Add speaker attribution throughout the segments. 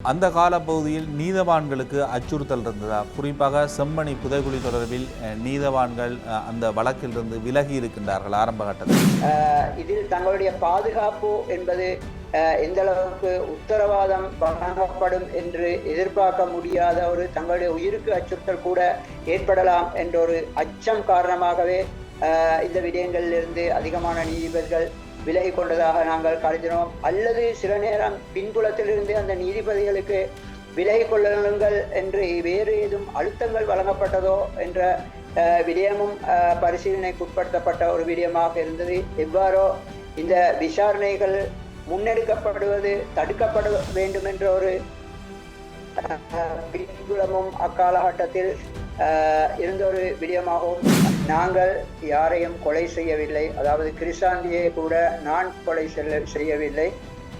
Speaker 1: அந்த காலப்பகுதியில் நீதவான்களுக்கு அச்சுறுத்தல் இருந்ததா? குறிப்பாக செம்மணி புதைகுழி தொடர்பில் நீதவான்கள் அந்த வழக்கிலிருந்து விலகி இருக்கின்றார்கள் ஆரம்ப கட்டத்தில்.
Speaker 2: இதில் தங்களுடைய பாதுகாப்பு என்பது எந்த அளவுக்கு உத்தரவாதம் வழங்கப்படும் என்று எதிர்பார்க்க முடியாத ஒரு தங்களுடைய உயிருக்கு அச்சுறுத்தல் கூட ஏற்படலாம் என்ற ஒரு அச்சம் காரணமாகவே இந்த விடயங்களிலிருந்து அதிகமான நீதிபதிகள் விலகி கொண்டதாக நாங்கள் கருதினோம். அல்லது சில நேரம் பின்புலத்திலிருந்து அந்த நீதிபதிகளுக்கு விலகி கொள்ளுங்கள் என்று வேறு ஏதும் அழுத்தங்கள் வழங்கப்பட்டதோ என்ற விடயமும் பரிசீலனைக்கு உட்படுத்தப்பட்ட ஒரு விடயமாக இருந்தது. எவ்வாறோ இந்த விசாரணைகள் முன்னெடுக்கப்படுவது தடுக்கப்பட வேண்டும் என்ற ஒரு பின்புலமும் அக்காலகட்டத்தில் இருந்த ஒரு விடயமாகவும் நாங்கள் யாரையும் கொலை செய்யவில்லை. அதாவது கிறிஸ்தாந்தியை கூட நான் கொலை செல்ல செய்யவில்லை.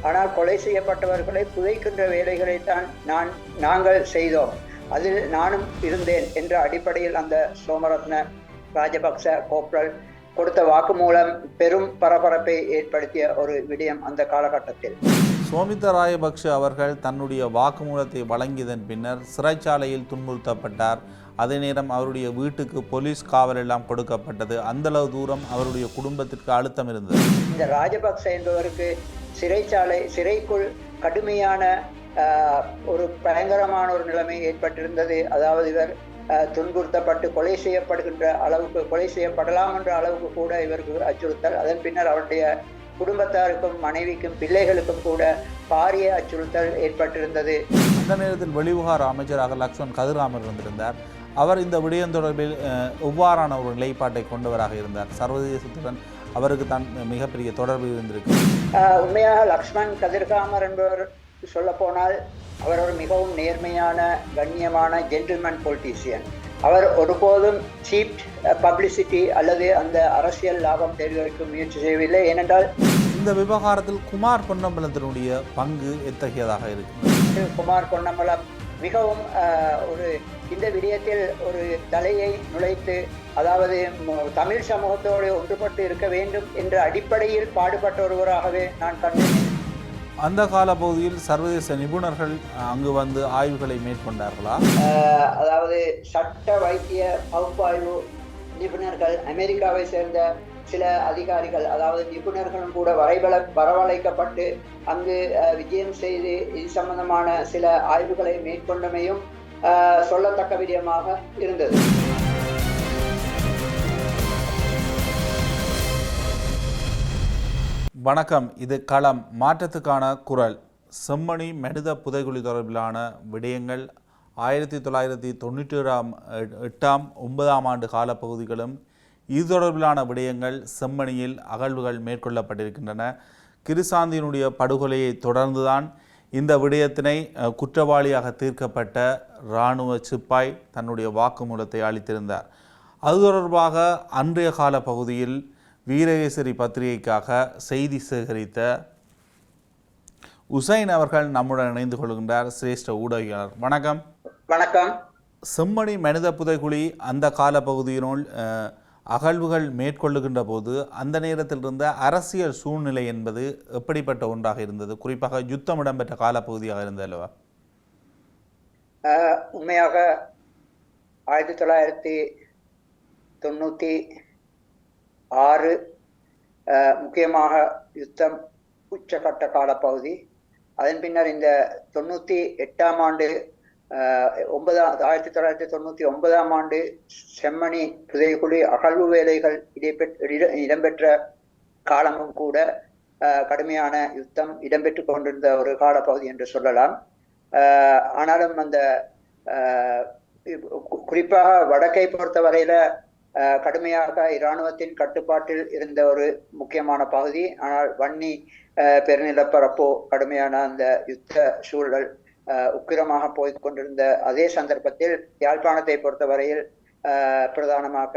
Speaker 2: ஆனால் கொலை செய்யப்பட்டவர்களை புதைக்கின்ற வேலைகளைத்தான் நான் நாங்கள் செய்தோம். அதில் நானும் இருந்தேன் என்ற அடிப்படையில் அந்த சோமரத்ன ராஜபக்ச கோப்ரல் கொடுத்த வாக்குமூலம் பெரும் பரபரப்பை ஏற்படுத்திய ஒரு விடயம் அந்த காலகட்டத்தில்.
Speaker 1: சோமித்த ராயபக்ஷ அவர்கள் தன்னுடைய வாக்குமூலத்தை வழங்கியதன் பின்னர் சிறைச்சாலையில் துன்புறுத்தப்பட்டார். அதே நேரம் அவருடைய வீட்டுக்கு போலீஸ் காவல் எல்லாம் கொடுக்கப்பட்டது. அந்தளவு தூரம் அவருடைய குடும்பத்திற்கு அழுத்தம் இருந்தது.
Speaker 2: இந்த ராஜபக்ச என்பவருக்கு சிறைச்சாலை சிறைக்குள் கடுமையான ஒரு பயங்கரமான ஒரு நிலைமை ஏற்பட்டிருந்தது. அதாவது இவர் துன்புறுத்தப்பட்டு கொலை செய்யப்படுகின்ற அளவுக்கு கொலை செய்யப்படலாம் என்ற அளவுக்கு கூட இவருக்கு அச்சுறுத்தல். அதன் பின்னர் அவருடைய குடும்பத்தாருக்கும் மனைவிக்கும் பிள்ளைகளுக்கும் கூட பாரிய அச்சுறுத்தல் ஏற்பட்டிருந்தது.
Speaker 1: அந்த நேரத்தில் வெளிவிவகார அமைச்சராக லக்ஷ்மண் கதிராமர் இருந்திருந்தார். அவர் இந்த விடயம் தொடர்பில் அஹ், எவ்வாறான ஒரு நிலைப்பாட்டை கொண்டவராக இருந்தார்? சர்வதேசத்துடன் அவருக்கு தான் மிகப்பெரிய தொடர்பு இருந்திருக்கு
Speaker 2: உண்மையாக லக்ஷ்மண் கதிர்காமர் என்பவர் சொல்ல போனால் அவர் ஒரு மிகவும் நேர்மையான கண்ணியமான ஜென்டில்மேன் பொலிட்டீசியன் அவர் ஒருபோதும் சீப் பப்ளிசிட்டி அல்லது அந்த அரசியல் லாபம் தேடுவதற்கு முயற்சி செய்யவில்லை. ஏனென்றால்
Speaker 1: இந்த விவகாரத்தில் குமார் பொன்னம்பலத்தினுடைய பங்கு எத்தகையதாக இருக்கு?
Speaker 2: குமார் பொன்னம்பலம் மிகவும் ஒரு இந்த விடயத்தில் ஒரு தலையை நுழைத்து அதாவது தமிழ் சமூகத்தோடு ஒன்றுபட்டு இருக்க வேண்டும் என்ற அடிப்படையில் பாடுபட்ட ஒருவராகவே நான் கண்டேன்
Speaker 1: அந்த கால பகுதியில் சர்வதேச நிபுணர்கள் அங்கு வந்து ஆய்வுகளை மேற்கொண்டார்களா?
Speaker 2: அதாவது சட்ட வைத்திய பகுப்பாய்வு நிபுணர்கள் அமெரிக்காவை சேர்ந்த சில அதிகாரிகள் அதாவது நிபுணர்களும் கூட வரைவள வரவழைக்கப்பட்டு அங்கு விஜயம் செய்து இது சம்பந்தமான சில ஆய்வுகளை மேற்கொண்டமையும் சொல்லத்தக்க விடயமாக இருந்தது.
Speaker 1: வணக்கம். இது களம். மாற்றத்துக்கான குரல். செம்மணி மனித புதைகுழி தொடர்பிலான விடயங்கள் ஆயிரத்தி தொள்ளாயிரத்தி தொண்ணூற்றி ஏழாம் எட்டாம் ஒன்பதாம் ஆண்டு காலப்பகுதிகளும் இது தொடர்பிலான விடயங்கள் செம்மணியில் அகழ்வுகள் மேற்கொள்ளப்பட்டிருக்கின்றன. கிருசாந்தியினுடைய படுகொலையை தொடர்ந்துதான் இந்த விடயத்தினை குற்றவாளியாக தீர்க்கப்பட்ட இராணுவ சிப்பாய் தன்னுடைய வாக்குமூலத்தை அளித்திருந்தார். அது தொடர்பாக அன்றைய கால பகுதியில் வீரகேசரி பத்திரிகைக்காக செய்தி சேகரித்த உசைன் அவர்கள் நம்முடன் இணைந்து கொள்கின்றார். சிரேஷ்ட ஊடகவியலாளர் வணக்கம்.
Speaker 2: வணக்கம்.
Speaker 1: செம்மணி மனித புதைகுழி அந்த கால பகுதியினுள் அஹ், அகழ்வுகள் மேற்கொள்ளுகின்ற போது அந்த நேரத்தில் இருந்த அரசியல் சூழ்நிலை என்பது எப்படிப்பட்ட ஒன்றாக இருந்தது? குறிப்பாக யுத்தம் இடம்பெற்ற காலப்பகுதியாக இருந்தது அல்லவா?
Speaker 2: உண்மையாக ஆயிரத்தி தொள்ளாயிரத்தி தொண்ணூற்றி ஆறு முக்கியமாக யுத்தம் உச்சகட்ட காலப்பகுதி. அதன் பின்னர் இந்த தொண்ணூற்றி எட்டாம் ஆண்டு ஒன்பதாம் ஆயிரத்தி தொள்ளாயிரத்தி தொண்ணூற்றி ஒன்பதாம் ஆண்டு செம்மணி புதைகுழி அகழ்வு வேலைகள் இடம்பெற் இடம்பெற்ற காலமும் கூட ஆஹ், கடுமையான யுத்தம் இடம்பெற்று கொண்டிருந்த ஒரு காலப்பகுதி என்று சொல்லலாம். ஆஹ், ஆனாலும் அந்த ஆஹ், குறிப்பாக வடக்கை பொறுத்தவரையில கடுமையாக இராணுவத்தின் கட்டுப்பாட்டில் இருந்த ஒரு முக்கியமான பகுதி. ஆனால் வன்னி பெருநிலப்பரப்போ கடுமையான அந்த யுத்த சூழல் உக்கிரமாக போய் கொண்டிருந்த அதே சந்தர்ப்பத்தில் யாழ்ப்பாணத்தை பொறுத்தவரையில் ஆஹ், பிரதானமாக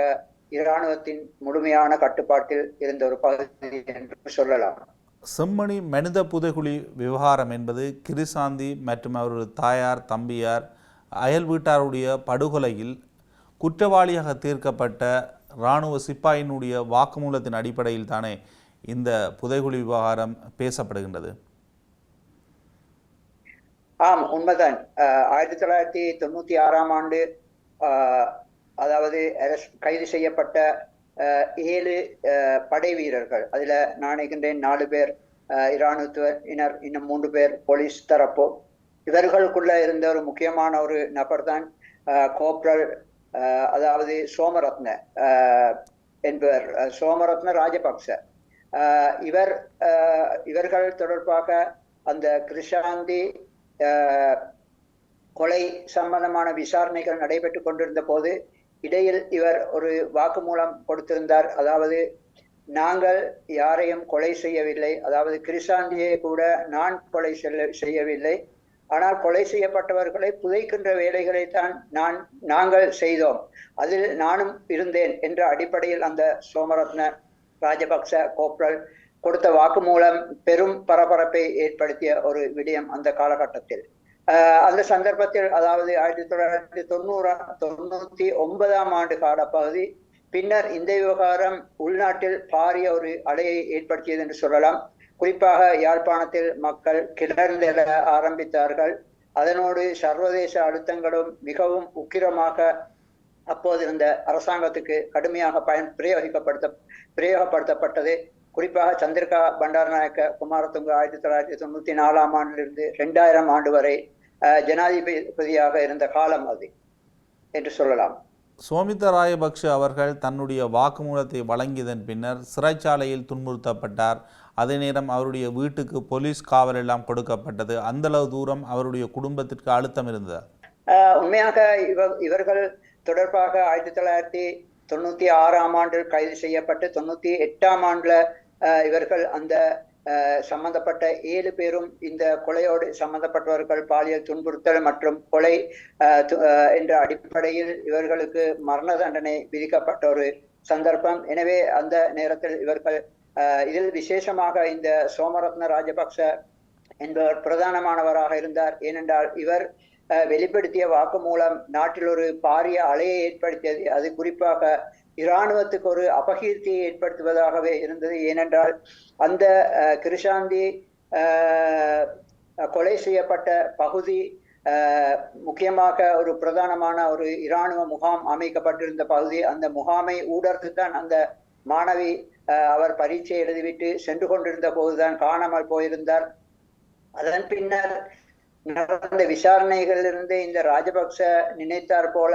Speaker 2: இராணுவத்தின் முழுமையான கட்டுப்பாட்டில் இருந்த ஒரு பகுதி என்று சொல்லலாம்.
Speaker 1: செம்மணி மனித புதைகுழி விவகாரம் என்பது கிரிசாந்தி மற்றும் அவரது தாயார் தம்பியார் அயல் வீட்டாருடைய படுகொலையில் குற்றவாளியாக தீர்க்கப்பட்ட இராணுவ சிப்பாயினுடைய வாக்குமூலத்தின் அடிப்படையில் தானே இந்த புதைகுழி விவகாரம் பேசப்படுகின்றது.
Speaker 2: ஆம் உண்மைதான். ஆயிரத்தி தொள்ளாயிரத்தி தொண்ணூத்தி ஆறாம் ஆண்டு அதாவது கைது செய்யப்பட்ட ஏழு படை வீரர்கள். அதுல நான் நினைக்கின்றேன் நாலு பேர். இராணுவத்தினர் இன்னும் மூன்று பேர் போலீஸ் தரப்போ. இவர்களுக்குள்ள இருந்த ஒரு முக்கியமான ஒரு நபர் தான் கோப்ரல் அதாவது சோமரத்ன என்பவர். சோமரத்ன ராஜபக்ச. இவர் இவர்கள் தொடர்பாக அந்த கிருஷாந்தி கொலை சம்பந்தமான விசாரணைகள் நடைபெற்று கொண்டிருந்த போது இடையில் இவர் ஒரு வாக்குமூலம் கொடுத்திருந்தார். அதாவது நாங்கள் யாரையும் கொலை செய்யவில்லை. அதாவது கிருஷாந்தியை கூட நான் கொலை செல்ல- செய்யவில்லை. ஆனால் கொலை செய்யப்பட்டவர்களை புதைக்கின்ற வேலைகளைத்தான் நான் நாங்கள் செய்தோம். அதில் நானும் இருந்தேன் என்ற அடிப்படையில் அந்த சோமரத்ன ராஜபக்ச கோப்ரல் கொடுத்த வாக்குமூலம் பெரும் பரபரப்பை ஏற்படுத்திய ஒரு விடயம் அந்த காலகட்டத்தில். அந்த சந்தர்ப்பத்தில் அதாவது ஆயிரத்தி தொள்ளாயிரத்தி தொண்ணூறா தொண்ணூத்தி ஒன்பதாம் ஆண்டு காலப்பகுதி பின்னர் இந்த விவகாரம் உள்நாட்டில் பாரிய ஒரு அலையை ஏற்படுத்தியது என்று சொல்லலாம். குறிப்பாக யாழ்ப்பாணத்தில் மக்கள் கிளர்ந்தெழ ஆரம்பித்தார்கள். அதனோடு சர்வதேச அழுத்தங்களும் மிகவும் உக்கிரமாக அப்போது இருந்த அரசாங்கத்துக்கு கடுமையாக பயன் பிரயோகிக்கப்படுத்த பிரயோகப்படுத்தப்பட்டது. குறிப்பாக சந்திரிகா பண்டாரநாயக்க குமாரதுங்க ஆயிரத்தி தொள்ளாயிரத்தி தொண்ணூத்தி நாலாம் ஆண்டிலிருந்து இரண்டாயிரம் ஆண்டு வரை ஜனாதிபதியாக இருந்த காலம் அது என்று சொல்லலாம்.
Speaker 1: சோமித்த ராயபக்ஷ அவர்கள் தன்னுடைய வாக்குமூலத்தை வழங்கியதன் பின்னர் சிறைச்சாலையில் துன்புறுத்தப்பட்டார். அதே நேரம் அவருடைய வீட்டுக்கு போலீஸ் காவல் எல்லாம் கொடுக்கப்பட்டது. அந்தளவு தூரம் அவருடைய குடும்பத்திற்கு அழுத்தம் இருந்தது?
Speaker 2: உண்மையாக இவ இவர்கள் தொடர்பாக ஆயிரத்தி தொள்ளாயிரத்தி தொண்ணூத்தி ஆறாம் ஆண்டில் கைது செய்யப்பட்டு தொண்ணூத்தி எட்டாம் ஆண்டுல இவர்கள் அந்த சம்பந்தப்பட்ட ஏழு பேரும் இந்த கொலையோடு சம்பந்தப்பட்டவர்கள் பாலியல் துன்புறுத்தல் மற்றும் கொலை என்ற அடிப்படையில் இவர்களுக்கு மரண தண்டனை விதிக்கப்பட்ட ஒரு சந்தர்ப்பம். எனவே அந்த நேரத்தில் இவர்கள் இதில் விசேஷமாக இந்த சோமரத்ன ராஜபக்ச என்பவர் பிரதானமானவராக இருந்தார். ஏனென்றால் இவர் அஹ், வெளிப்படுத்திய வாக்குமூலம் நாட்டில் ஒரு பாரிய அலையை ஏற்படுத்தியது. அது குறிப்பாக இராணுவத்துக்கு ஒரு அபகீர்த்தியை ஏற்படுத்துவதாகவே இருந்தது. ஏனென்றால் அந்த கிருஷாந்தி கொலை செய்யப்பட்ட பகுதி முக்கியமாக ஒரு பிரதானமான ஒரு இராணுவ முகாம் அமைக்கப்பட்டிருந்த பகுதி அந்த முகாமை ஊடர்த்து தான் அந்த மாணவி அஹ், அவர் பரீட்சை எழுதிவிட்டு சென்று கொண்டிருந்த போதுதான் காணாமல் போயிருந்தார். அதன் பின்னர் நடந்த விசாரணைகளிலிருந்து இந்த ராஜபக்ச நினைத்தார் போல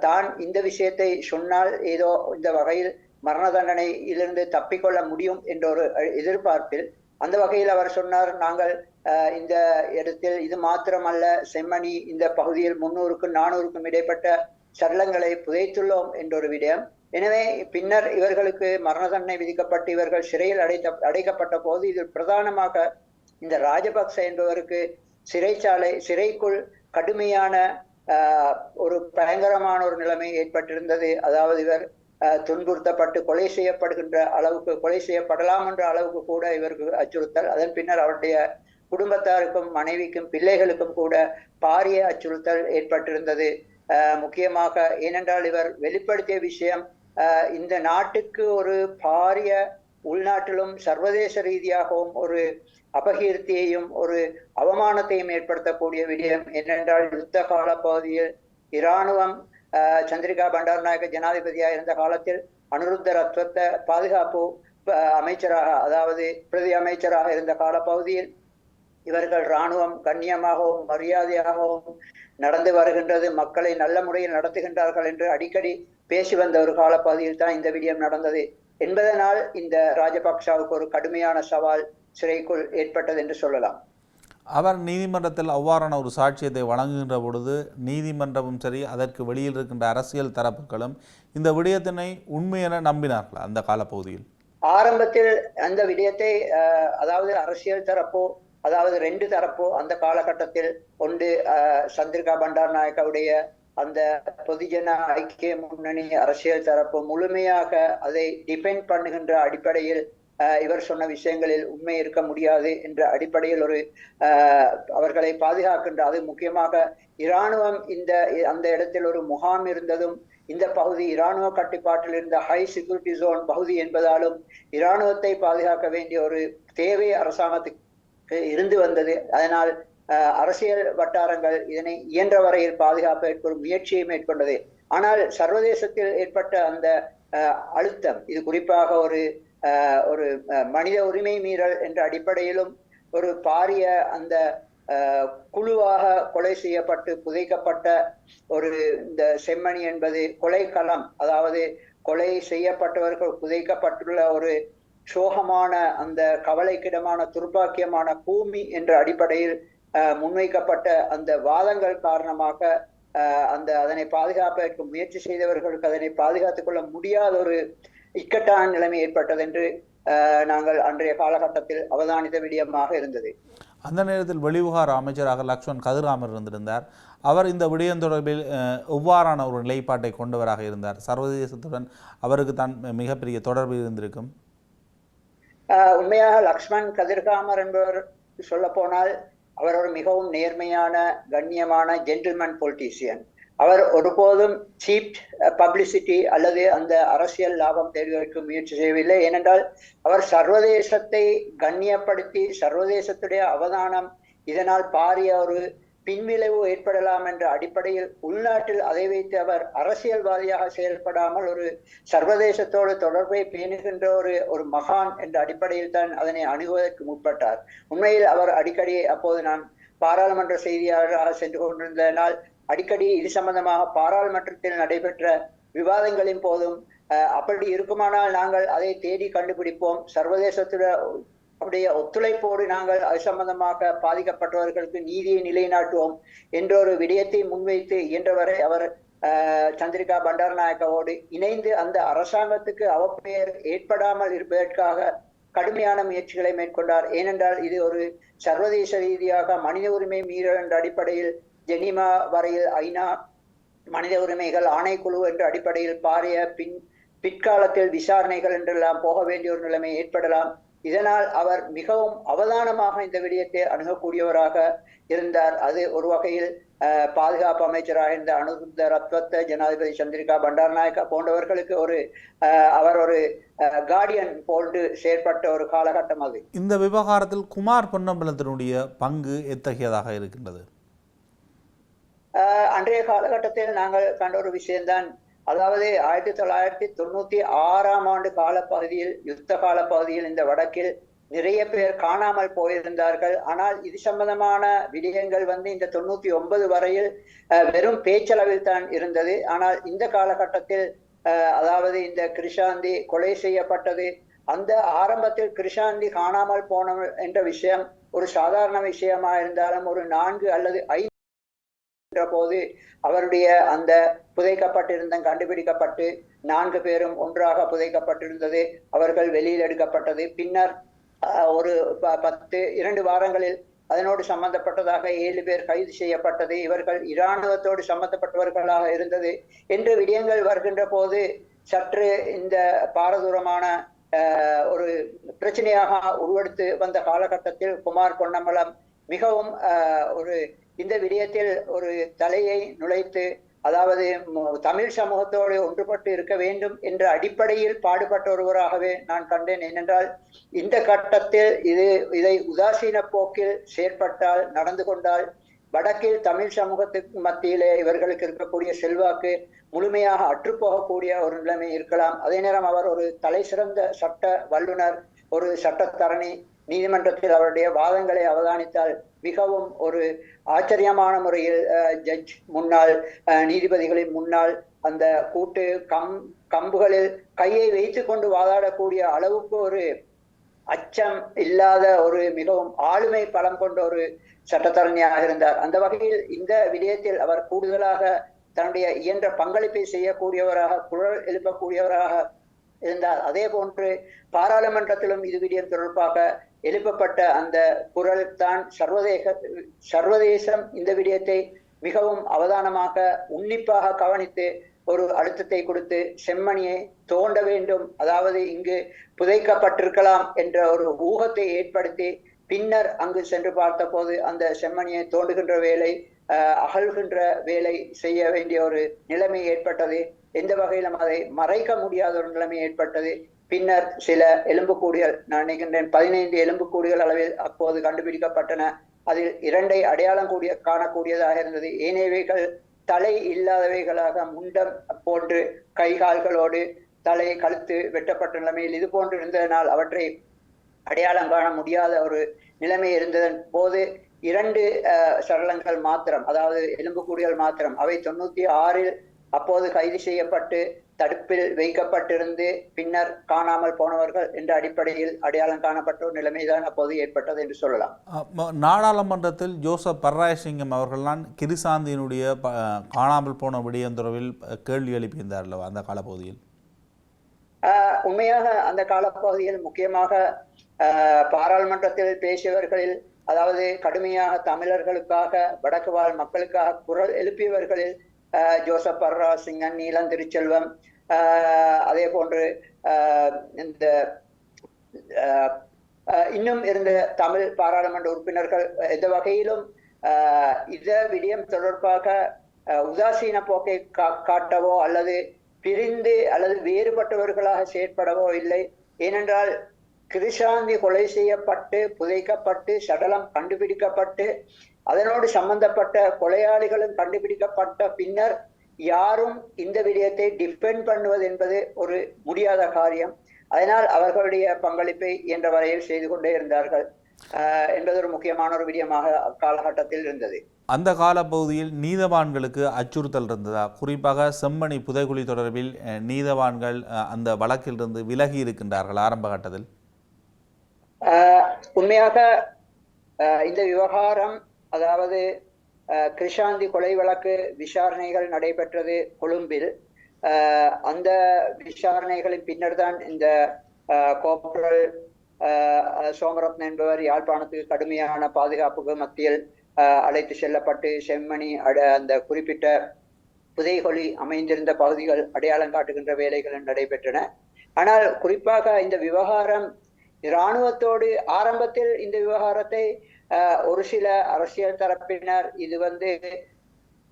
Speaker 2: தான் இந்த விஷயத்தை சொன்னால் ஏதோ இந்த வகையில் மரண தண்டனையிலிருந்து தப்பிக்கொள்ள முடியும் என்ற ஒரு எதிர்பார்ப்பில் அந்த வகையில் அவர் சொன்னார் நாங்கள் இந்த இடத்தில் இது மாத்திரமல்ல செம்மணி இந்த பகுதியில் முன்னூறுக்கும் நானூறுக்கும் இடைப்பட்ட சடலங்களை புதைத்துள்ளோம் என்ற ஒரு விடயம். எனவே பின்னர் இவர்களுக்கு மரண தண்டனை விதிக்கப்பட்டு இவர்கள் சிறையில் அடைத்த அடைக்கப்பட்ட போது இதில் பிரதானமாக இந்த ராஜபக்ச என்பவருக்கு சிறைச்சாலை சிறைக்குள் கடுமையான ஒரு பயங்கரமான ஒரு நிலைமை ஏற்பட்டிருந்தது. அதாவது இவர் துன்புறுத்தப்பட்டு கொலை செய்யப்படுகின்ற அளவுக்கு கொலை செய்யப்படலாம் என்ற அளவுக்கு கூட இவருக்கு அச்சுறுத்தல். அதன் பின்னர் அவருடைய குடும்பத்தாருக்கும் மனைவிக்கும் பிள்ளைகளுக்கும் கூட பாரிய அச்சுறுத்தல் ஏற்பட்டிருந்தது. முக்கியமாக ஏனென்றால் இவர் வெளிப்படுத்திய விஷயம் ஆஹ், இந்த நாட்டுக்கு ஒரு பாரிய உள்நாட்டிலும் சர்வதேச ரீதியாகவும் ஒரு அபகீர்த்தியையும் ஒரு அவமானத்தையும் ஏற்படுத்தக்கூடிய விடயம் என்னென்றால் யுத்த கால பகுதியில் இராணுவம் சந்திரிகா பண்டாரநாயக்க ஜனாதிபதியாக இருந்த காலத்தில் அனுருத்த ரத்வத்த பாதுகாப்பு அமைச்சராக அதாவது பிரதி அமைச்சராக இருந்த காலப்பகுதியில் இவர்கள் இராணுவம் கண்ணியமாகவும் மரியாதையாகவும் நடந்து வருகின்றது மக்களை நல்ல முறையில் நடத்துகின்றார்கள் என்று அடிக்கடி பேசி வந்த ஒரு காலப்பகுதியில் தான் இந்த விடயம் நடந்தது. என்பதனால் இந்த ராஜபக்சாவுக்கு ஒரு கடுமையான சவால் சிறைக்குள் ஏற்பட்டது என்று சொல்லலாம்.
Speaker 1: அவர் நீதிமன்றத்தில் அவ்வாறான ஒரு சாட்சியத்தை வழங்குகின்ற பொழுது நீதிமன்றமும் சரி அதற்கு வெளியில் இருக்கின்ற அரசியல் தரப்புகளும் இந்த விடயத்தினை உண்மை என நம்பினார்கள் அந்த காலப்பகுதியில்.
Speaker 2: ஆரம்பத்தில் அந்த விடயத்தை அதாவது அரசியல் தரப்போ அதாவது ரெண்டு தரப்போ அந்த காலகட்டத்தில் ஒன்று சந்திரிகா பண்டாரநாயக்காவுடைய அந்த பொதுஜன ஐக்கிய முன்னணி அரசியல் தரப்பு முழுமையாக அதை டிபெண்ட் பண்ணுகின்ற அடிப்படையில் இவர் சொன்ன விஷயங்களில் உண்மை இருக்க முடியாது என்ற அடிப்படையில் ஒரு அவர்களை பாதுகாக்கின்ற அது முக்கியமாக இராணுவம் இந்த அந்த இடத்தில் ஒரு முகாம் இருந்ததும் இந்த பகுதி இராணுவ கட்டுப்பாட்டில் இருந்த ஹை செக்யூரிட்டி ஜோன் பகுதி என்பதாலும் இராணுவத்தை பாதுகாக்க வேண்டிய ஒரு தேவை அரசாங்கத்துக்கு இருந்து வந்தது. அதனால் அரசியல் வட்டாரங்கள் இதனை இயன்ற வரையில் பாதுகாப்பதற்கு ஏற்படும் முயற்சியை மேற்கொண்டது. ஆனால் சர்வதேசத்தில் ஏற்பட்ட அந்த அழுத்தம் இது குறிப்பாக ஒரு ஒரு மனித உரிமை மீறல் என்ற அடிப்படையிலும் ஒரு பாரிய அந்த குழுவாக கொலை செய்யப்பட்டு புதைக்கப்பட்ட ஒரு இந்த செம்மணி என்பது கொலைக்களம். அதாவது கொலை செய்யப்பட்டவர்கள் புதைக்கப்பட்டுள்ள ஒரு சோகமான அந்த கவலைக்கிடமான துர்ப்பாக்கியமான பூமி என்ற அடிப்படையில் முன்வைக்கப்பட்ட அந்த வாதங்கள் காரணமாக அந்த அதனை பாதுகாப்பதற்கு முயற்சி செய்தவர்களுக்கு அதனை பாதுகாத்துக் கொள்ள முடியாத ஒரு இக்கட்டான நிலைமை ஏற்பட்டது என்று நாங்கள் அன்றைய காலகட்டத்தில் அவதானித்த விடயமாக இருந்தது.
Speaker 1: அந்த நேரத்தில் வெளிவிவகார அமைச்சராக லக்ஷ்மண் கதிராமர் இருந்திருந்தார். அவர் இந்த விடயம் தொடர்பில் எவ்வாறான ஒரு நிலைப்பாட்டை கொண்டவராக இருந்தார்? சர்வதேசத்துடன் அவருக்கு தான் மிகப்பெரிய தொடர்பு இருந்திருக்கும்.
Speaker 2: உண்மையாக லக்ஷ்மண் கதிர்காமர் என்பவர் சொல்ல போனால் அவர் ஒரு மிகவும் நேர்மையான கண்ணியமான ஜென்டில்மேன் பொலிட்டீசியன் அவர் ஒருபோதும் சீப் பப்ளிசிட்டி uh, அல்லது அந்த அரசியல் லாபம் தேடுவதற்கு முயற்சி செய்யவில்லை. ஏனென்றால் அவர் சர்வதேசத்தை கண்ணியப்படுத்தி சர்வதேசத்துடைய அவதானம் இதனால் பாரிய ஒரு பின்விளைவு ஏற்படலாம் என்ற அடிப்படையில் உள்நாட்டில் அதை வைத்து அவர் அரசியல்வாதியாக செயல்படாமல் ஒரு சர்வதேசத்தோடு தொடர்பை பேணுகின்ற ஒரு ஒரு மகான் என்ற அடிப்படையில் தான் அதனை அணுகுவதற்கு முற்பட்டார். உண்மையில் அவர் அடிக்கடி அப்போது நான் பாராளுமன்ற செய்தியாளராக சென்று கொண்டிருந்ததனால் அடிக்கடி இது சம்பந்தமாக பாராளுமன்றத்தில் நடைபெற்ற விவாதங்களின் போதும் அஹ், அப்படி இருக்குமானால் நாங்கள் அதை தேடி கண்டுபிடிப்போம். சர்வதேசத்துடைய ஒத்துழைப்போடு நாங்கள் அது சம்பந்தமாக பாதிக்கப்பட்டவர்களுக்கு நீதியை நிலைநாட்டுவோம் என்ற ஒரு விடயத்தை முன்வைத்து இயன்றவரை அவர் சந்திரிகா பண்டாரநாயக்கவோடு இணைந்து அந்த அரசாங்கத்துக்கு அவப்பெயர் ஏற்படாமல் இருப்பதற்காக கடுமையான முயற்சிகளை மேற்கொண்டார். ஏனென்றால் இது ஒரு சர்வதேச ரீதியாக மனித உரிமை மீறல் என்ற அடிப்படையில் ஜெனிமா வரையில் ஐநா மனித உரிமைகள் ஆணைக்குழு என்ற அடிப்படையில் பாரிய பின் பிற்காலத்தில் விசாரணைகள் என்றெல்லாம் போக வேண்டிய ஒரு நிலைமை ஏற்படலாம். இதனால் அவர் மிகவும் அவதானமாக இந்த விடயத்தை அணுகக்கூடியவராக இருந்தார். அது ஒரு வகையில் பாதுகாப்பு அமைச்சராக இருந்த அனுகுந்த ரத்வத்த ஜனாதிபதி சந்திரிகா பண்டாரநாயக்கா போன்றவர்களுக்கு ஒரு அஹ், அவர் ஒரு கார்டியன் போன்று செயற்பட்ட ஒரு காலகட்டம் அது.
Speaker 1: இந்த விவகாரத்தில் குமார் பொன்னம்பலத்தினுடைய பங்கு எத்தகையதாக இருக்கின்றது?
Speaker 2: அன்றைய காலகட்டத்தில் நாங்கள் கண்ட ஒரு விஷயம்தான். அதாவது ஆயிரத்தி தொள்ளாயிரத்தி தொண்ணூத்தி ஆறாம் ஆண்டு காலப்பகுதியில் யுத்த காலப்பகுதியில் இந்த வடக்கில் நிறைய பேர் காணாமல் போயிருந்தார்கள். ஆனால் இது சம்பந்தமான விடயங்கள் வந்து இந்த தொண்ணூத்தி ஒன்பது வரையில் வெறும் பேச்சளவில் தான் இருந்தது. ஆனால் இந்த காலகட்டத்தில் ஆஹ் அதாவது இந்த கிருஷாந்தி கொலை செய்யப்பட்டது அந்த ஆரம்பத்தில் கிருஷாந்தி காணாமல் போன என்ற விஷயம் ஒரு சாதாரண விஷயமா இருந்தாலும் ஒரு நான்கு அல்லது ஐந்து என்ற போது அவருடைய அந்த புதைக்கப்பட்டிருந்த கண்டுபிடிக்கப்பட்டு நான்கு பேரும் ஒன்றாக புதைக்கப்பட்டிருந்தது. அவர்கள் வெளியில் எடுக்கப்பட்டது. பின்னர் ஒரு பத்து இரண்டு வாரங்களில் அதனோடு சம்பந்தப்பட்டதாக ஏழு பேர் கைது செய்யப்பட்டது. இவர்கள் இராணுவத்தோடு சம்பந்தப்பட்டவர்களாக இருந்தது. என்று விடயங்கள் வருகின்ற போது சற்று இந்த பாரதூரமான ஒரு பிரச்சனையாக உருவெடுத்து வந்த காலகட்டத்தில் குமார் பொன்னம்பலம் மிகவும் ஒரு இந்த விடயத்தில் ஒரு தலையை நுழைத்து அதாவது தமிழ் சமூகத்தோடு ஒன்றுபட்டு இருக்க வேண்டும் என்ற அடிப்படையில் பாடுபட்ட ஒருவராகவே நான் கண்டேன். ஏனென்றால் இந்த கட்டத்தில் இது இதை உதாசீன போக்கில் செயற்பட்டால் நடந்து கொண்டால் வடக்கில் தமிழ் சமூகத்துக்கு மத்தியிலே இவர்களுக்கு இருக்கக்கூடிய செல்வாக்கு முழுமையாக அற்றுப்போகக்கூடிய ஒரு நிலைமை இருக்கலாம். அதே நேரம் அவர் ஒரு தலை சிறந்த சட்ட வல்லுனர் ஒரு சட்டத்தரணி நீதிமன்றத்தில் அவருடைய வாதங்களை அவதானித்தால் மிகவும் ஒரு ஆச்சரியமான முறையில் ஜட்ஜ் முன்னாள் நீதிபதிகளின் முன்னால் அந்த கூட்டு கம் கம்புகளில் கையை வைத்து கொண்டு வாதாடக்கூடிய அளவுக்கு ஒரு அச்சம் இல்லாத ஒரு மிகவும் ஆளுமை பலம் கொண்ட ஒரு சட்டத்தரணியாக இருந்தார். அந்த வகையில் இந்த விடயத்தில் அவர் கூடுதலாக தன்னுடைய இயன்ற பங்களிப்பை செய்யக்கூடியவராக குரல் எழுப்பக்கூடியவராக இருந்தார். அதே போன்று பாராளுமன்றத்திலும் இது விடயம் தொடர்பாக எழுப்பப்பட்ட அந்த குரல் தான் சர்வதேச சர்வதேசம் இந்த விடயத்தை மிகவும் அவதானமாக உன்னிப்பாக கவனித்து ஒரு அழுத்தத்தை கொடுத்து செம்மணியை தோண்ட வேண்டும். அதாவது இங்கு புதைக்கப்பட்டிருக்கலாம் என்ற ஒரு ஊகத்தை ஏற்படுத்தி பின்னர் அங்கு சென்று பார்த்தபோது அந்த செம்மணியை தோண்டுகின்ற வேலை அகழ்கின்ற வேலை செய்ய வேண்டிய ஒரு நிலைமை ஏற்பட்டது. எந்த வகையிலும் அதை மறைக்க முடியாத ஒரு நிலைமை ஏற்பட்டது. பின்னர் சில எலும்புக்கூடுகள் நான் நினைக்கின்றேன் பதினைந்து எலும்புக்கூடுகள் அளவில் அப்போது கண்டுபிடிக்கப்பட்டன. அதில் இரண்டை அடையாளம் கூடிய காணக்கூடியதாக இருந்தது. ஏனையவைகள் தலை இல்லாதவைகளாக முண்டம் போன்று கை கால்களோடு தலை கழுத்து வெட்டப்பட்ட நிலைமையில் இது போன்று இருந்ததனால் அவற்றை அடையாளம் காண முடியாத ஒரு நிலைமை இருந்ததன் போது இரண்டு சடலங்கள் மாத்திரம் அதாவது எலும்புக்கூடிகள் மாத்திரம் அவை தொண்ணூத்தி ஆறில் அப்போது கைது செய்யப்பட்டு தடுப்பில் வைக்கப்பட்டிருந்து பின்னர் காணாமல் போனவர்கள் என்ற அடிப்படையில் அடையாளம் காணப்பட்ட ஒரு நிலைமைதான் அப்போது ஏற்பட்டது என்று சொல்லலாம்.
Speaker 1: நாடாளுமன்றத்தில் ஜோசப் பர்ராயசிங்கம் அவர்கள்தான் கிரிசாந்தியினுடைய காணாமல் போன விடயம் தொடர்பில் கேள்வி எழுப்பியிருந்தார் அல்லவா அந்த காலப்பகுதியில்?
Speaker 2: உண்மையாக அந்த காலப்பகுதியில் முக்கியமாக பாராளுமன்றத்தில் பேசியவர்களில் அதாவது கடுமையாக தமிழர்களுக்காக வடக்கு வாழ் மக்களுக்காக குரல் எழுப்பியவர்களில் ஜோசப் பர்ரா சிங்கன் திருச்செல்வம் ஆஹ் அதே போன்று ஆஹ் இந்த இன்னும் இருந்த தமிழ் பாராளுமன்ற உறுப்பினர்கள் எந்த வகையிலும் ஆஹ் இத விடயம் தொடர்பாக உதாசீன போக்கை காட்டவோ அல்லது பிரிந்து அல்லது வேறுபட்டவர்களாக செயற்படவோ இல்லை ஏனென்றால் கிருஷாந்தி கொலை செய்யப்பட்டு புதைக்கப்பட்டு சடலம் கண்டுபிடிக்கப்பட்டு அதனோடு சம்பந்தப்பட்ட கொலையாளிகளும் கண்டுபிடிக்கப்பட்ட பின்னர் யாரும் இந்த விடயத்தை டிஃபெண்ட் பண்ணுவது என்பது ஒரு முடியாத காரியம். அதனால் அவர்களுடைய பங்களிப்பை என்ற வரையில் செய்து கொண்டே இருந்தார்கள். என்பது ஒரு முக்கியமான ஒரு விடயமாக அக்காலகட்டத்தில் இருந்தது.
Speaker 1: அந்த காலப்பகுதியில் நீதவான்களுக்கு அச்சுறுத்தல் இருந்ததா? குறிப்பாக செம்மணி புதைகுழி தொடர்பில் நீதவான்கள் அந்த வழக்கிலிருந்து விலகி இருக்கின்றார்கள் ஆரம்ப கட்டத்தில்
Speaker 2: உண்மையாக இந்த விவகாரம் அதாவது கிருஷாந்தி கொலை வழக்கு விசாரணைகள் நடைபெற்றது கொழும்பில். அந்த விசாரணைகளின் பின்னர் தான் இந்த ஆஹ் சோமரத்ன என்பவர் யாழ்ப்பாணத்துக்கு கடுமையான பாதுகாப்புக்கு மத்தியில் அழைத்து செல்லப்பட்டு செம்மணி அட அந்த குறிப்பிட்ட புதைகொலி அமைந்திருந்த பகுதிகள் அடையாளம் காட்டுகின்ற வேலைகள் நடைபெற்றன. ஆனால் குறிப்பாக இந்த விவகாரம் இராணுவத்தோடு ஆரம்பத்தில் இந்த விவகாரத்தை ஒரு சில அரசியல் தரப்பினர் இது வந்து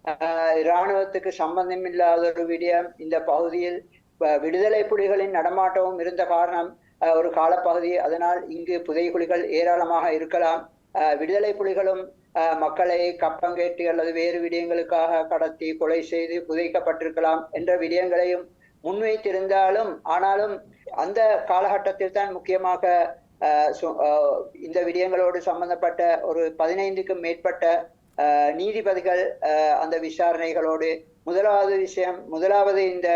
Speaker 2: ஆஹ், இராணுவத்துக்கு சம்பந்தம் இல்லாத ஒரு விடயம். இந்த பகுதியில் விடுதலை புலிகளின் நடமாட்டமும் இருந்த காரணம் ஆஹ், ஒரு காலப்பகுதி. அதனால் இங்கு புதைகுழிகள் ஏராளமாக இருக்கலாம். விடுதலை புலிகளும் ஆஹ், மக்களை கப்பங்கேட்டு அல்லது வேறு விடயங்களுக்காக கடத்தி கொலை செய்து புதைக்கப்பட்டிருக்கலாம் என்ற விடயங்களையும் முன்வைத்திருந்தாலும் ஆனாலும் அந்த காலகட்டத்தில் தான் முக்கியமாக இந்த விடயங்களோடு சம்பந்தப்பட்ட ஒரு பதினைந்துக்கும் மேற்பட்ட ஆஹ், நீதிபதிகள் அந்த விசாரணைகளோடு முதலாவது விஷயம் முதலாவது இந்த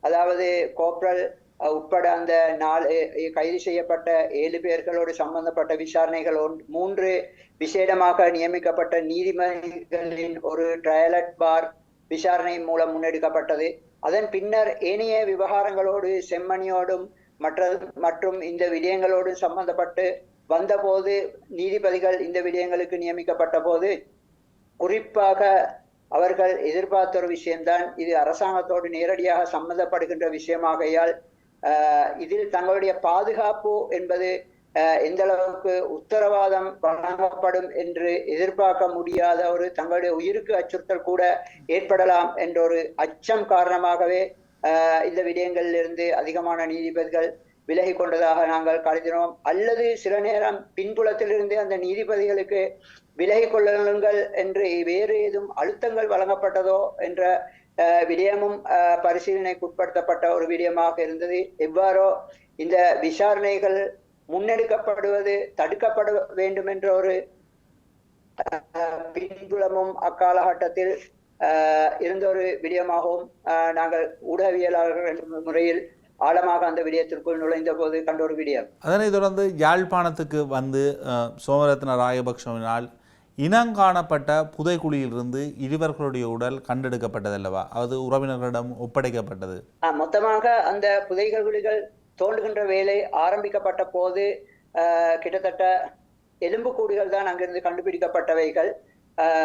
Speaker 2: அதாவது கோப்ரல் உட்பட அந்த நாலு கைது செய்யப்பட்ட ஏழு பேர்களோடு சம்பந்தப்பட்ட விசாரணைகள் ஒன்- மூன்று விசேடமாக நியமிக்கப்பட்ட நீதிபதிகளின் ஒரு ட்ரையலட் பார் விசாரணை மூலம் முன்னெடுக்கப்பட்டது. அதன் பின்னர் ஏனைய விவகாரங்களோடு செம்மணியோடும் மற்ற மற்றும் இந்த விடயங்களோடு சம்பந்தப்பட்டு வந்தபோது நீதிபதிகள் இந்த விடயங்களுக்கு நியமிக்கப்பட்ட போது குறிப்பாக அவர்கள் எதிர்பார்த்த ஒரு விஷயம்தான். இது அரசாங்கத்தோடு நேரடியாக சம்மந்தப்படுகின்ற விஷயமாகையால் இதில் தங்களுடைய பாதுகாப்பு என்பது எந்த அளவுக்கு உத்தரவாதம் வழங்கப்படும் என்று எதிர்பார்க்க முடியாத ஒரு தங்களுடைய உயிருக்கு அச்சுறுத்தல் கூட ஏற்படலாம் என்ற ஒரு அச்சம் காரணமாகவே இந்த விடயங்களில் இருந்து அதிகமான நீதிபதிகள் விலகி கொண்டதாக நாங்கள் கருதினோம். அல்லது சில நேரம் பின்புலத்திலிருந்து அந்த நீதிபதிகளுக்கு விலகி கொள்ளுங்கள் என்று வேறு ஏதும் அழுத்தங்கள் வழங்கப்பட்டதோ என்ற அஹ், விடயமும் பரிசீலனைக்கு உட்படுத்தப்பட்ட ஒரு விடயமாக இருந்தது. எவ்வாறோ இந்த விசாரணைகள் முன்னெடுக்கப்படுவது தடுக்கப்பட வேண்டும் என்ற ஒரு அஹ், பின்புலமும் அக்காலகட்டத்தில் இருந்த ஒரு விடயமாகவும் நாங்கள் ஊடகவியலாளர்கள் என்ற முறையில் ஆழமாக அந்த விடயத்திற்குள் நுழைந்த போது கண்ட ஒரு விடயம்.
Speaker 1: அதனைத் தொடர்ந்து யாழ்ப்பாணத்துக்கு வந்து சோமரத்ன ராயபக்ஷவினால் இனங்காணப்பட்ட புதைக்குழியிலிருந்து இருவர்களுடைய உடல் கண்டெடுக்கப்பட்டதல்லவா? அது உறவினர்களிடம் ஒப்படைக்கப்பட்டது.
Speaker 2: மொத்தமாக அந்த புதைகுழிகள் தோண்டுகின்ற வேலை ஆரம்பிக்கப்பட்ட போது கிட்டத்தட்ட எலும்புக்கூடுகள் தான் அங்கிருந்து கண்டுபிடிக்கப்பட்டவைகள்.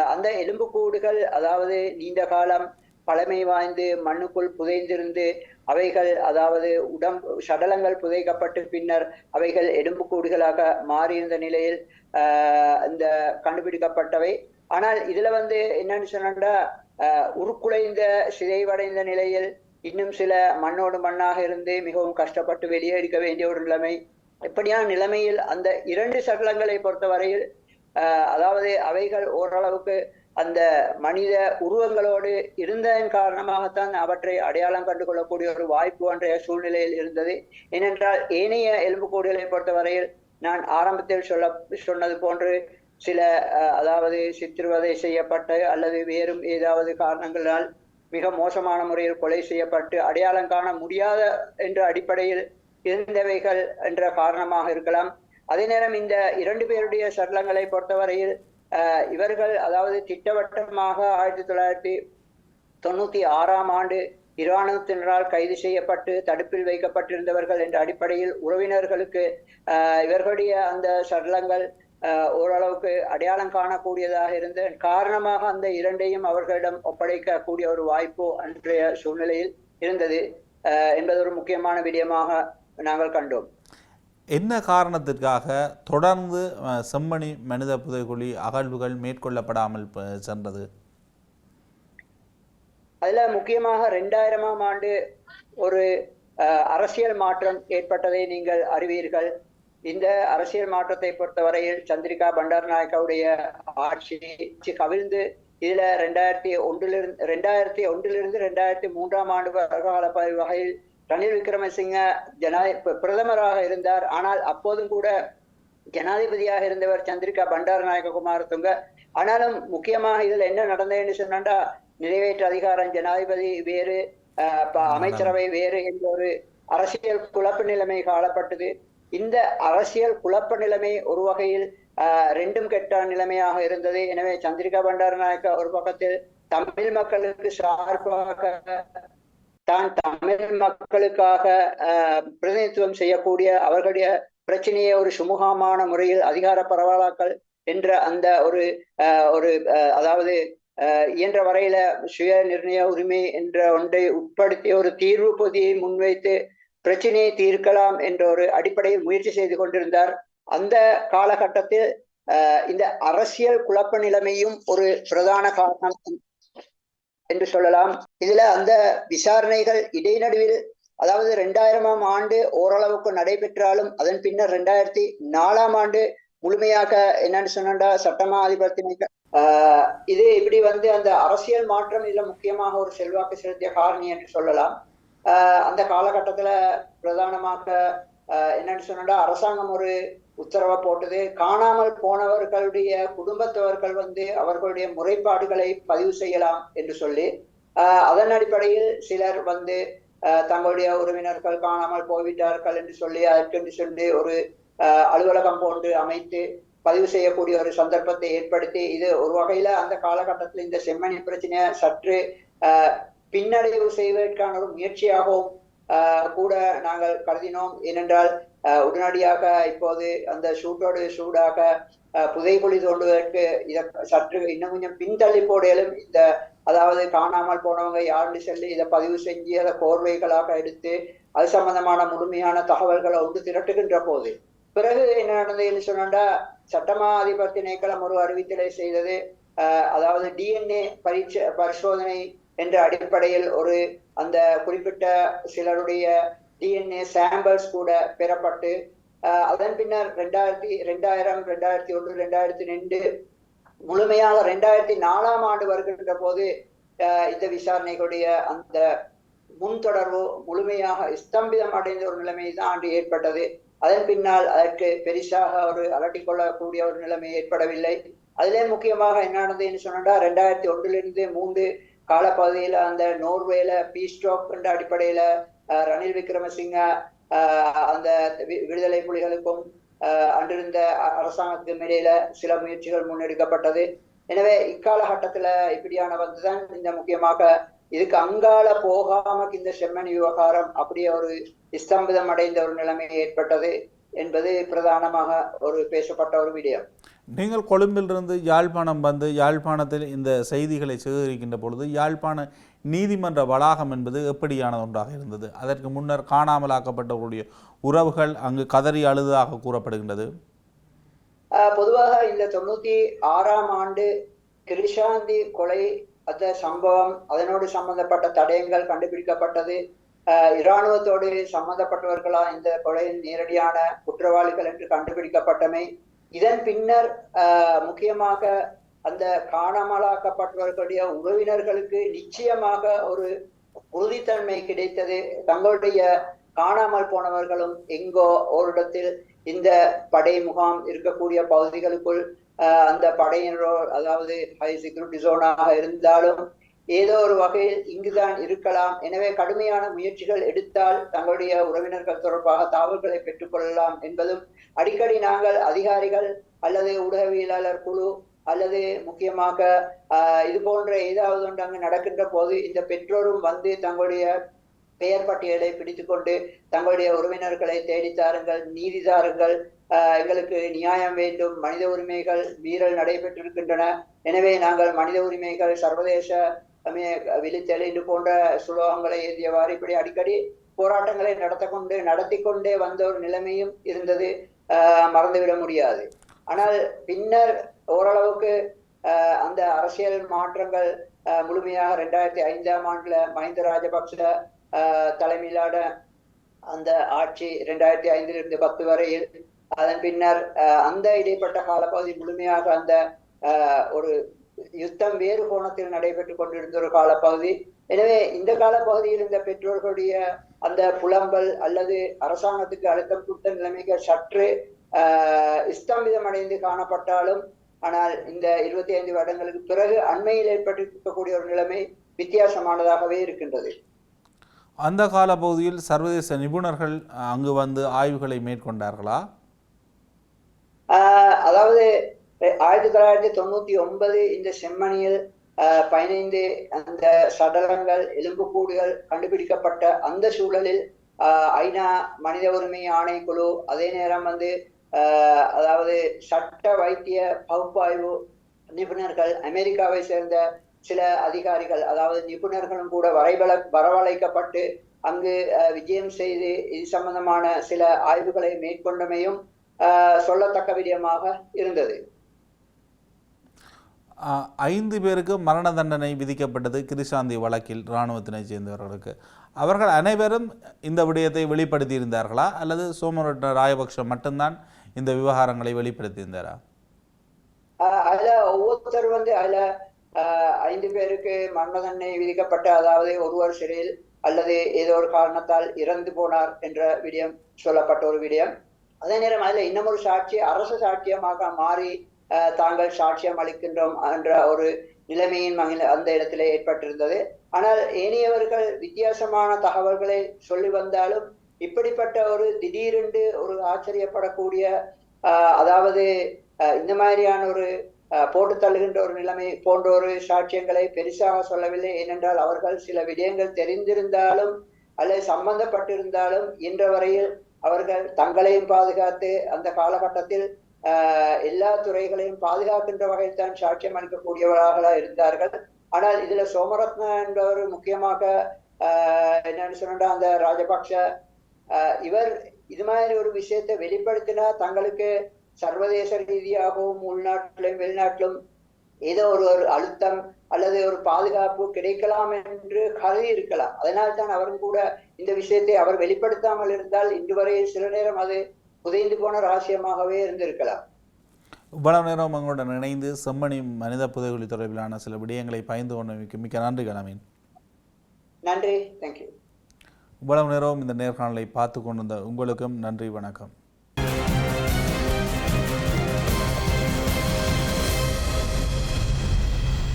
Speaker 2: அந்த எலும்புக்கூடுகள் அதாவது நீண்ட காலம் பழமை வாய்ந்து மண்ணுக்குள் புதைந்திருந்து அவைகள் அதாவது உடம்பு சடலங்கள் புதைக்கப்பட்டு பின்னர் அவைகள் எலும்புக்கூடுகளாக மாறியிருந்த நிலையில் ஆஹ் இந்த கண்டுபிடிக்கப்பட்டவை. ஆனால் இதுல வந்து என்னன்னு சொன்னா உருக்குலைந்த சிதைவடைந்த நிலையில் இன்னும் சில மண்ணோடு மண்ணாக இருந்து மிகவும் கஷ்டப்பட்டு வெளியே எடுக்க வேண்டிய ஒரு நிலைமை. இப்படியான நிலைமையில் அந்த இரண்டு சடலங்களை பொறுத்தவரையில் அதாவது அவைகள் ஓரளவுக்கு அந்த மனித உருவங்களோடு இருந்ததன் காரணமாகத்தான் அவற்றை அடையாளம் கண்டு கொள்ளக்கூடிய ஒரு வாய்ப்பு என்ற சூழ்நிலையில் இருந்தது. ஏனென்றால் ஏனைய எலும்புக்கூடுகளை பொறுத்தவரையில் நான் ஆரம்பத்தில் சொல்ல சொன்னது போன்று சில அதாவது சித்திரவதை செய்யப்பட்ட அல்லது வேறும் ஏதாவது காரணங்களால் மிக மோசமான முறையில் கொலை செய்யப்பட்டு அடையாளம் காண முடியாத என்ற அடிப்படையில் இருந்தவைகள் என்ற காரணமாக இருக்கலாம். அதே நேரம் இந்த இரண்டு பேருடைய சடலங்களை பொறுத்தவரையில் இவர்கள் அதாவது திட்டவட்டமாக ஆயிரத்தி தொள்ளாயிரத்தி தொண்ணூத்தி ஆறாம் ஆண்டு இராணுவத்தினரால் கைது செய்யப்பட்டு தடுப்பில் வைக்கப்பட்டிருந்தவர்கள் என்ற அடிப்படையில் உறவினர்களுக்கு இவர்களுடைய அந்த சடலங்கள் ஓரளவுக்கு அடையாளம் காணக்கூடியதாக இருந்த காரணமாக அந்த இரண்டையும் அவர்களிடம் ஒப்படைக்கக்கூடிய ஒரு வாய்ப்பு அன்றைய சூழ்நிலையில் இருந்தது என்பது ஒரு முக்கியமான விடயமாக நாங்கள் கண்டோம்.
Speaker 1: என்ன காரணத்திற்காக தொடர்ந்து செம்மணி மனித புதைக்குழி அகழ்வுகள் மேற்கொள்ளப்படாமல் சென்றது?
Speaker 2: அதுல முக்கியமாக ரெண்டாயிரமாம் ஆண்டு ஒரு அஹ், அரசியல் மாற்றம் ஏற்பட்டதை நீங்கள் அறிவீர்கள். இந்த அரசியல் மாற்றத்தை பொறுத்தவரையில் சந்திரிகா பண்டாரநாயக்காவுடைய ஆட்சி ஆட்சி கவிழ்ந்து இதுல ரெண்டாயிரத்தி ஒன்றிலிருந்து ரெண்டாயிரத்தி ஒன்றிலிருந்து ரெண்டாயிரத்தி மூன்றாம் ஆண்டு கால வகையில் ரணில் விக்ரமசிங்க ஜனாதி பிரதமராக இருந்தார். ஆனால் அப்போதும் கூட ஜனாதிபதியாக இருந்தவர் சந்திரிகா பண்டாரநாயக்க குமாரதுங்க ஆனாலும் முக்கியமாக இதுல என்ன நடந்ததுன்னு சொன்னாண்டா நிறைவேற்று அதிகாரம் ஜனாதிபதி வேறு அமைச்சரவை வேறு என்ற ஒரு அரசியல் குழப்ப நிலைமை காணப்பட்டது. இந்த அரசியல் குழப்ப நிலைமை ஒரு வகையில் ரெண்டும் கெட்ட நிலைமையாக இருந்தது. எனவே சந்திரிகா பண்டாரநாயக்க ஒரு பக்கத்தில் தமிழ் மக்களுக்கு சார்பாக தான் தமிழ் மக்களுக்காக பிரதிநிதித்துவம் செய்யக்கூடிய அவர்களுடைய பிரச்சனையை ஒரு சுமூகமான முறையில் அதிகார பரவலாக்கல் என்ற அந்த ஒரு அஹ், ஒரு அஹ், அதாவது அஹ், இயன்ற வரையில சுய நிர்ணய உரிமை என்ற ஒன்றை உட்படுத்தி ஒரு தீர்வு பொதியை முன்வைத்து பிரச்சனையை தீர்க்கலாம் என்ற ஒரு அடிப்படையில் முயற்சி செய்து கொண்டிருந்தார். அந்த காலகட்டத்தில் இந்த அரசியல் குழப்ப நிலைமையும் ஒரு பிரதான காரணம் என்று சொல்லலாம். இதுல அந்த விசாரணைகள் இடைநடுவில் அதாவது ரெண்டாயிரமாம் ஆண்டு ஓரளவுக்கு நடைபெற்றாலும் அதன் பின்னர் ரெண்டாயிரத்தி நாலாம் ஆண்டு முழுமையாக என்னன்னு சொன்னா சட்டமா அதிபர்த்தினை ஆஹ் இது இப்படி வந்து அந்த அரசியல் மாற்றம் இதுல முக்கியமாக ஒரு செல்வாக்கு செலுத்திய காரணி என்று சொல்லலாம். ஆஹ் அந்த காலகட்டத்துல பிரதானமாக என்னன்னு சொன்னா அரசாங்கம் ஒரு உத்தரவை போட்டது. காணாமல் போனவர்களுடைய குடும்பத்தவர்கள் வந்து அவர்களுடைய முறைப்பாடுகளை பதிவு செய்யலாம் என்று சொல்லி அதன் அடிப்படையில் சிலர் வந்து தங்களுடைய உறவினர்கள் காணாமல் போய்விட்டார்கள் என்று சொல்லி அதற்கென்று சொல்லி ஒரு அலுவலகம் போன்று அமைத்து பதிவு செய்யக்கூடிய ஒரு சந்தர்ப்பத்தை ஏற்படுத்தி இது ஒரு வகையில அந்த காலகட்டத்தில் இந்த செம்மணி பிரச்சனையை சற்று ஆஹ் பின்னடைவு செய்வதற்கான ஒரு முயற்சியாகவும் ஆஹ் கூட நாங்கள் கருதினோம். ஏனென்றால் உடனடியாக இப்போது அந்த சூட்டோடு சூடாக ஆஹ் புதைகுழி தோண்டுவதற்கு இதை சற்று இன்னும் கொஞ்சம் பின்தள்ளி போடையிலும் இந்த அதாவது காணாமல் போனவங்க யாருன்னு சொல்லி இதை பதிவு செஞ்சு அதை கோர்வைகளாக எடுத்து அது சம்பந்தமான முழுமையான தகவல்களை ஒன்று திரட்டுகின்ற போது பிறகு என்ன நடந்ததுன்னு சொன்னா சட்டமா அதிபர் திணைக்களம் ஒரு அறிவித்தலை செய்தது. ஆஹ் அதாவது டிஎன்ஏ பரீட்சை பரிசோதனை என்ற அடிப்படையில் ஒரு அந்த குறிப்பிட்ட சிலருடைய டிஎன்ஏ சாம்பிள்ஸ் கூட பெறப்பட்டு அதன் பின்னர் ரெண்டாயிரத்தி ரெண்டாயிரம் ரெண்டாயிரத்தி ஒன்று ரெண்டாயிரத்தி ரெண்டு முழுமையாக ரெண்டாயிரத்தி நாலாம் ஆண்டு வருகின்ற போது இந்த விசாரணைகளுடைய அந்த முன்தொடர்பு முழுமையாக ஸ்தம்பிதம் அடைந்த ஒரு நிலைமை தான் ஆண்டு ஏற்பட்டது. அதன் பின்னால் அதற்கு பெரிசாக ஒரு அலட்டிக்கொள்ளக்கூடிய ஒரு நிலைமை ஏற்படவில்லை. அதிலே முக்கியமாக என்ன நடந்ததுன்னு சொன்னா ரெண்டாயிரத்தி ஒன்றிலிருந்து மூன்று காலப்பகுதியில அந்த நோர்வேல பீஸ்டோக் என்ற அடிப்படையில ரணில் விக்ரமசிங்க அந்த விடுதலை புலிகளுக்கும் அன்றிருந்த அரசாங்கத்துக்கும் இடையில சில முயற்சிகள் முன்னெடுக்கப்பட்டது. எனவே இக்காலகட்டத்துல இப்படியான வந்துதான் இந்த முக்கியமாக இதுக்கு அங்கால போகாம இந்த செம்மணி விவகாரம் அப்படியே ஒரு ஸ்தம்பிதம் அடைந்த ஒரு நிலைமை ஏற்பட்டது என்பது பிரதானமாக ஒரு பேசப்பட்ட ஒரு விடயம்
Speaker 1: நீங்கள் கொழும்பிலிருந்து யாழ்ப்பாணம் வந்து யாழ்ப்பாணத்தில் இந்த செய்திகளை சேகரிக்கின்ற பொழுது யாழ்ப்பாண நீதிமன்ற வளாகம் என்பது எப்படியான ஒன்றாக இருந்தது? அதற்கு முன்னர் காணாமலாக்கப்பட்டவர்களுடைய உறவுகள் அங்கு கதறி அழுதாக கூறப்படுகின்றது.
Speaker 2: ஆஹ் பொதுவாக இந்த தொண்ணூத்தி ஆறாம் ஆண்டு கிருஷாந்தி கொலை அந்த சம்பவம் அதனோடு சம்பந்தப்பட்ட தடயங்கள் கண்டுபிடிக்கப்பட்டது. ஆஹ் இராணுவத்தோடு சம்பந்தப்பட்டவர்களா இந்த கொலையின் நேரடியான குற்றவாளிகள் என்று கண்டுபிடிக்கப்பட்டமை இதன் பின்னர் முக்கியமாக அந்த காணாமலாக்கப்பட்டவர்களுடைய உறவினர்களுக்கு நிச்சயமாக ஒரு உறுதித்தன்மை கிடைத்தது. தங்களுடைய காணாமல் போனவர்களும் எங்கோ ஓரிடத்தில் இந்த படை முகாம் இருக்கக்கூடிய பகுதிகளுக்குள் அந்த படையினரோ அதாவது ஹை செக்யூரிட்டி ஜோனாக இருந்தாலும் ஏதோ ஒரு வகையில் இங்குதான் இருக்கலாம். எனவே கடுமையான முயற்சிகள் எடுத்தால் தங்களுடைய உறவினர்கள் தொடர்பாக தகவல்களை பெற்றுக்கொள்ளலாம் என்பதும் அடிக்கடி நாங்கள் அதிகாரிகள் அல்லது ஊடகவியலாளர் குழு அல்லது முக்கியமாக இது போன்ற ஏதாவது ஒன்று அங்கு நடக்கின்ற போது இந்த பெற்றோரும் வந்து தங்களுடைய பெயர் பட்டியலை பிடித்துக்கொண்டு தங்களுடைய உறவினர்களை தேடித்தாருங்கள் நீதி தாருங்கள். எங்களுக்கு நியாயம் வேண்டும். மனித உரிமைகள் மீறல் நடைபெற்றிருக்கின்றன. எனவே நாங்கள் மனித உரிமைகள் சர்வதேச விழித்தெளிந்து போன்ற சுலோகங்களை எழுதியவாறு இப்படி அடிக்கடி போராட்டங்களை நடத்த கொண்டு நடத்தி கொண்டே வந்த ஒரு நிலைமையும் இருந்தது மறந்துவிட முடியாது ஆனால் பின்னர் ஓரளவுக்கு ஆஹ், அந்த அரசியல் மாற்றங்கள் முழுமையாக ரெண்டாயிரத்தி ஐந்தாம் ஆண்டுல மஹிந்த ராஜபக்ச தலைமையிலான அந்த ஆட்சி ரெண்டாயிரத்தி ஐந்திலிருந்து பத்து வரையில் அதன் பின்னர் அந்த இடைப்பட்ட காலப்பகுதி முழுமையாக அந்த ஒரு யுத்தம் வேறு கோணத்தில் நடைபெற்றுக் கொண்டிருந்த ஒரு காலப்பகுதி. எனவே இந்த காலப்பகுதியில் இந்த பெற்றோர்களுடைய அந்த புலம்பல் அல்லது அரசாங்கத்துக்கு அழுத்தம் கொடுத்த நிலைமைகள் சற்று ஸ்தம்பிதமடைந்து காணப்பட்டாலும் ஆனால் இந்த இருபத்தி ஐந்து வருடங்களுக்கு பிறகு அண்மையில் ஏற்பட்டிருக்கக்கூடிய ஒரு நிலைமை வித்தியாசமானதாகவே இருக்கின்றது.
Speaker 1: அந்த காலப்பகுதியில் சர்வதேச நிபுணர்கள் அங்கு வந்து ஆய்வுகளை மேற்கொண்டார்களா?
Speaker 2: ஆஹ் அதாவது ஆயிரத்தி தொள்ளாயிரத்தி தொண்ணூத்தி ஒன்பது இந்த செம்மணியில் ஆஹ் பதினைந்து அந்த சடலங்கள் எலும்புக்கூடுகள் கண்டுபிடிக்கப்பட்ட அந்த சூழலில் ஆஹ் ஐநா மனித உரிமை ஆணைக்குழு அதே நேரம் வந்து ஆஹ் அதாவது சட்ட வைத்திய பகுப்பாய்வு நிபுணர்கள் அமெரிக்காவை சேர்ந்த சில அதிகாரிகள் அதாவது நிபுணர்களும் கூட வரைபல வரவழைக்கப்பட்டு அங்கு விஜயம் செய்து இது சம்பந்தமான சில ஆய்வுகளை மேற்கொண்டமையும் ஆஹ் சொல்லத்தக்க விடயமாக இருந்தது
Speaker 1: ஐந்து பேருக்கு மரண தண்டனை விதிக்கப்பட்டது கிருஷாந்தி வழக்கில் இராணுவத்தினைச் சேர்ந்தவர்களுக்கு. அவர்கள் அனைவரும் இந்த விடயத்தை வெளிப்படுத்தியிருந்தார்களா? அல்லது சோமரட்ன ராயபக்ஷ மட்டும்தான் இந்த விவகாரங்களை வெளிப்படுத்தியிருந்தாரா?
Speaker 2: ஆஹ் அதுல ஒவ்வொருத்தர் வந்து அதுல ஐந்து பேருக்கு மரண தண்டனை விதிக்கப்பட்ட அதாவது ஒருவர் சிறையில் அல்லது ஏதோ ஒரு காரணத்தால் இறந்து போனார் என்ற விடயம் சொல்லப்பட்ட ஒரு விடயம். அதே நேரம் அதுல இன்னமொரு ஒரு சாட்சி அரசு சாட்சியமாக மாறி தாங்கள் சாட்சியம் அளிக்கின்றோம் என்ற ஒரு நிலைமையின் மகிழ அந்த இடத்திலே ஏற்பட்டிருந்தது. ஆனால் ஏனையவர்கள் வித்தியாசமான தகவல்களை சொல்லி வந்தாலும் இப்படிப்பட்ட ஒரு திடீரென்று ஒரு ஆச்சரியப்படக்கூடிய ஆஹ் அதாவது இந்த மாதிரியான ஒரு போட்டு தள்ளுகின்ற ஒரு நிலைமை போன்ற ஒரு சாட்சியங்களை பெருசாக சொல்லவில்லை. ஏனென்றால் அவர்கள் சில விடயங்கள் தெரிந்திருந்தாலும் அல்லது சம்பந்தப்பட்டிருந்தாலும் இன்ற வரையில் அவர்கள் தங்களையும் பாதுகாத்து அந்த காலகட்டத்தில் எல்லா துறைகளையும் பாதுகாக்கின்ற வகையில் தான் சாட்சியம் அளிக்கக்கூடியவர்களாக இருந்தார்கள். ஆனால் இதுல சோமரத்ன என்பவர் முக்கியமாக ஆஹ் என்னன்னு சொன்னா அந்த ராஜபக்ஷ இவர் இது மாதிரி ஒரு விஷயத்தை வெளிப்படுத்தினா தங்களுக்கு சர்வதேச ரீதியாகவும் உள்நாட்டிலும் வெளிநாட்டிலும் ஏதோ ஒரு ஒரு அழுத்தம் அல்லது ஒரு பாதுகாப்பு கிடைக்கலாம் என்று கருதி இருக்கலாம். அதனால் தான் அவரும் கூட இந்த விஷயத்தை அவர் வெளிப்படுத்தாமல் இருந்தால் இன்று வரை சில நேரம் அது புதைந்து போன ரகசியமாகவே இருந்திருக்கலாம்.
Speaker 1: இவ்வளவு நேரம் உங்களுடன் இணைந்து செம்மணி மனித புதைகுழி தொடர்பிலான சில விடயங்களை பயந்து கொண்டமைக்கு மிக்க நன்றி கணவன்
Speaker 2: நன்றி தேங்க்யூ
Speaker 1: இவ்வளவு நேரம் இந்த நேர்காணலை பார்த்து கொண்டிருந்த உங்களுக்கும் நன்றி வணக்கம்.